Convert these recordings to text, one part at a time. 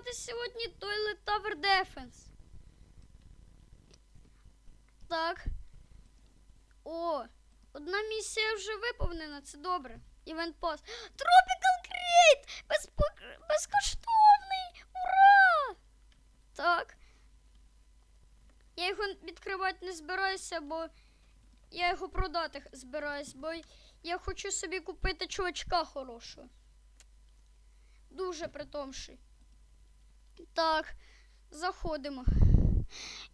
знімати сьогодні Toilet Tower Defense. Так. О, одна місія вже виповнена, це добре. Івент пас. Tropical Crate! Безпо- Безкоштовний! Ура! Так. Я його відкривати не збираюся, бо я його продати збираюсь, бо я хочу собі купити чувачка хорошого. Дуже притомший. Так, заходимо.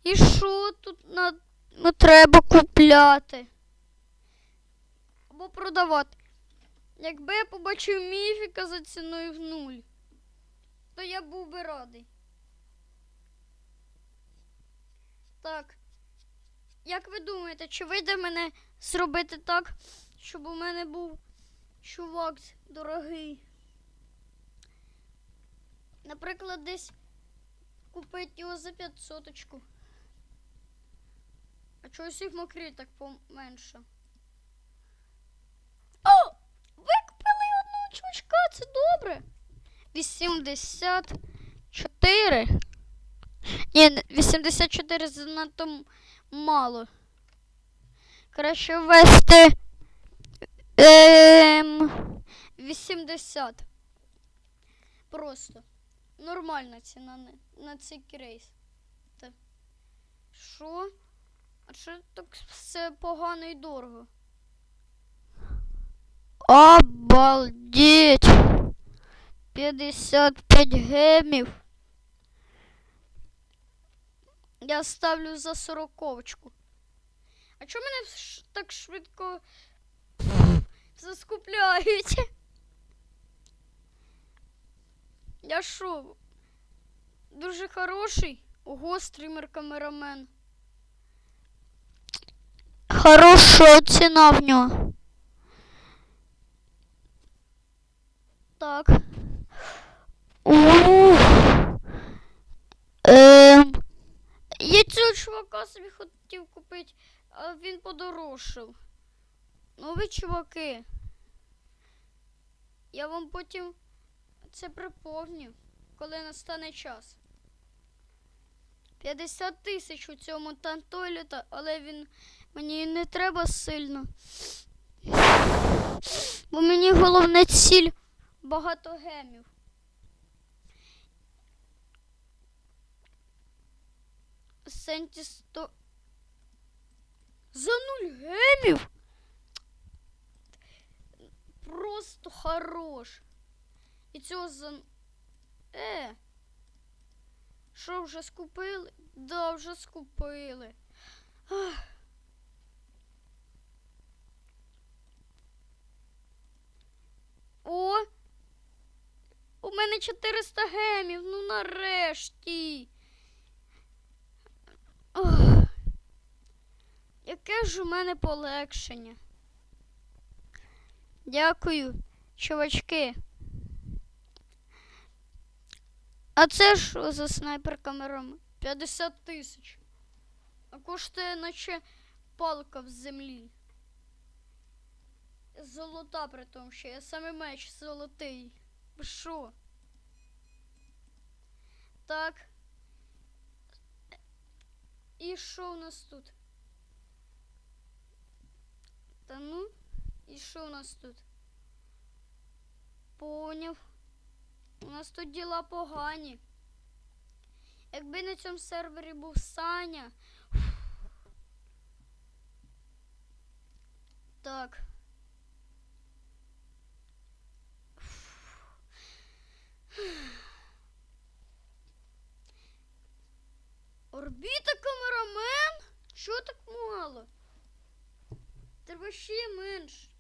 І що тут на... треба купляти? Або продавати. Якби я побачив міфіка за ціною в нуль, то я був би радий. Так. Як ви думаєте, чи вийде мене зробити так, щоб у мене був чувак дорогий? Наприклад, десь купити його за 500 очку. А чогось їх мокрі так поменше. О! Викупили одного чувачка, це добре. 84. Ні, 84 занадто мало. Краще ввести ем, 80. Просто. Нормальна ціна на, на цей крейс. Та. Що? А що так все погано і дорого? Обалдеть! 55 гемів. Я ставлю за сороковочку. А чому мене так швидко заскупляють? Я що? Дуже хороший. Ого, стрімер камерамен. Хороша ціна в нього. Так. Ух. Ем. Я цього чувака собі хотів купити, а він подорожчав. Ну ви чуваки. Я вам потім це приповню, коли настане час. 50 тисяч у цьому тантойліта, але він мені не треба сильно. Бо мені головне ціль багато гемів. Сенті 100... За нуль гемів? Просто хорош. І цього за... Е. Що вже скупили? Да, вже скупили. Ах. О! У мене 400 гемів, ну нарешті. Ох. Яке ж у мене полегшення. Дякую, чувачки. А це що за снайпер камерами? 50 тисяч. А коштує наче палка в землі. Золота при тому, що я саме меч золотий. Що? Так. І що у нас тут? Та ну, і що у нас тут? Поняв. У нас тут діла погані. Якби на цьому сервері був Саня. Так. Орбіта камерамен? Чого так мало? Треба ще менше.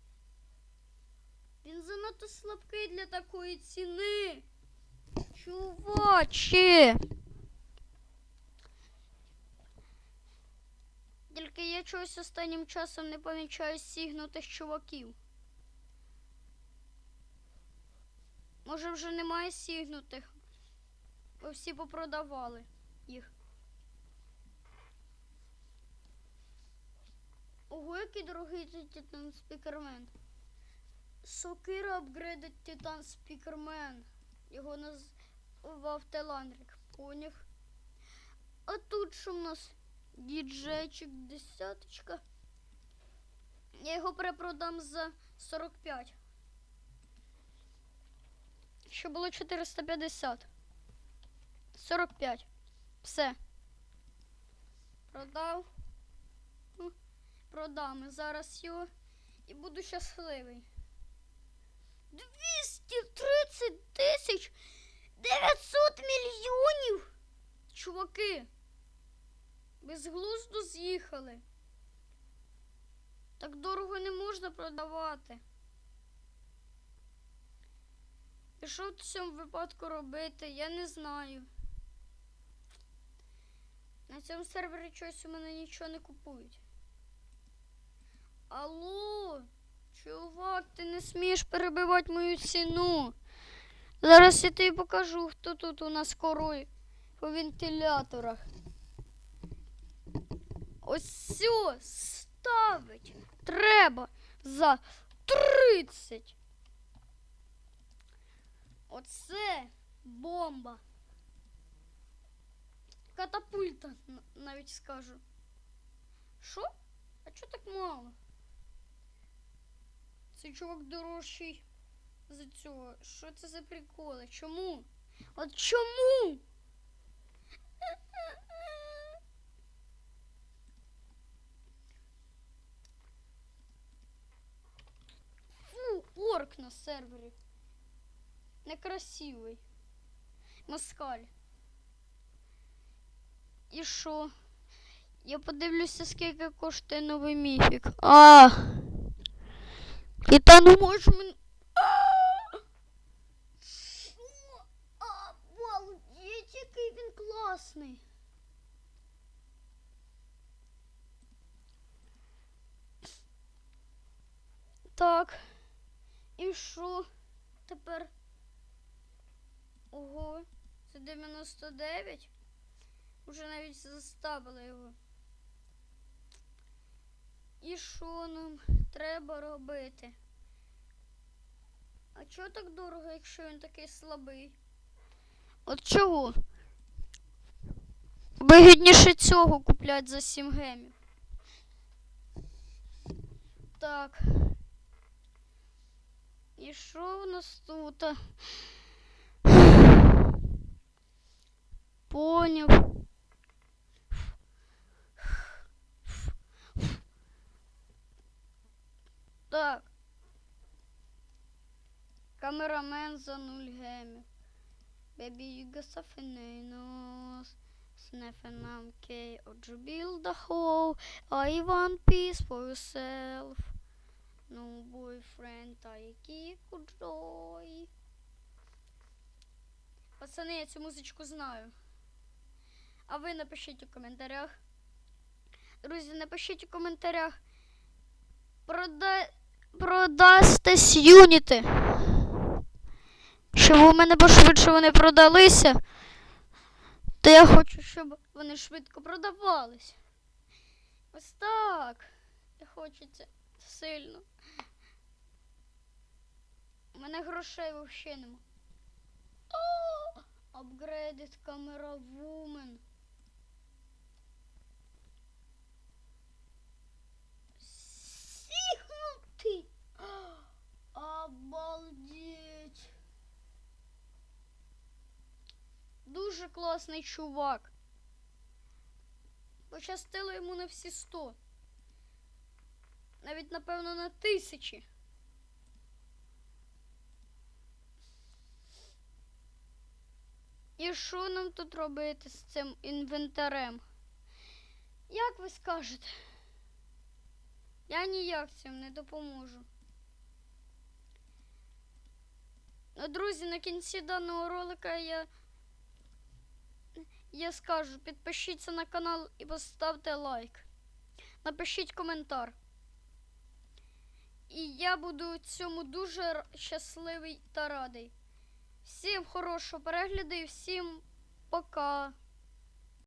Він занадто слабкий для такої ціни. Чуваче. Тільки я чогось останнім часом не помічаю сігнутих чуваків. Може вже немає сігнутих, бо всі попродавали їх. Ого, який дорогий цей Титан Спікермен. Сокира апгрейдить Титан Спікермен. Його наз... в автоландрик. Поняв. А тут що в нас? Діджейчик десяточка. Я його перепродам за 45. Що було 450. 45. Все. Продав. Продам зараз його і буду щасливий. 230 тисяч З глузду з'їхали. Так дорого не можна продавати. І що в цьому випадку робити, я не знаю. На цьому сервері щось у мене нічого не купують. Алло, чувак, ти не смієш перебивати мою ціну. Зараз я тобі покажу, хто тут у нас корує по вентиляторах. Ось цю ставить треба за 30. Оце бомба. Катапульта, навіть скажу. Що? А чого так мало? Цей чувак дорожчий за цього. Що це за приколи? Чому? От чому? На сервері. Некрасивий. Москаль. І що? Я подивлюся, скільки коштує новий міфік. А! І та ну може мен... Обалдеть, який він класний. Так. І що тепер? Ого, це 99? Уже навіть заставили його. І що нам треба робити? А чого так дорого, якщо він такий слабий? От чого? Вигідніше цього куплять за 7 гемів. Так. І що в нас тут? Поняв. Так. Камерамен за нуль гемів. I'm K. Or you build a hole. I want peace for yourself. No boyfriend, I keep joy. Пацани, я цю музичку знаю. А ви напишіть у коментарях. Друзі, напишіть у коментарях. Прода... Продастесь юніти. Щоб у мене пошвидше вони продалися. То я хочу, щоб вони швидко продавались. Ось так. Я хочу це сильно. У мене грошей взагалі нема. Upgraded камера Woman. Сігнутий. Обалдеть. Дуже класний чувак. Пощастило йому на всі сто. Навіть, напевно, на тисячі. І що нам тут робити з цим інвентарем? Як ви скажете? Я ніяк цим не допоможу. Ну, друзі, на кінці даного ролика я, я скажу, підпишіться на канал і поставте лайк. Напишіть коментар. І я буду цьому дуже щасливий та радий. Всім хорошого перегляду і всім пока.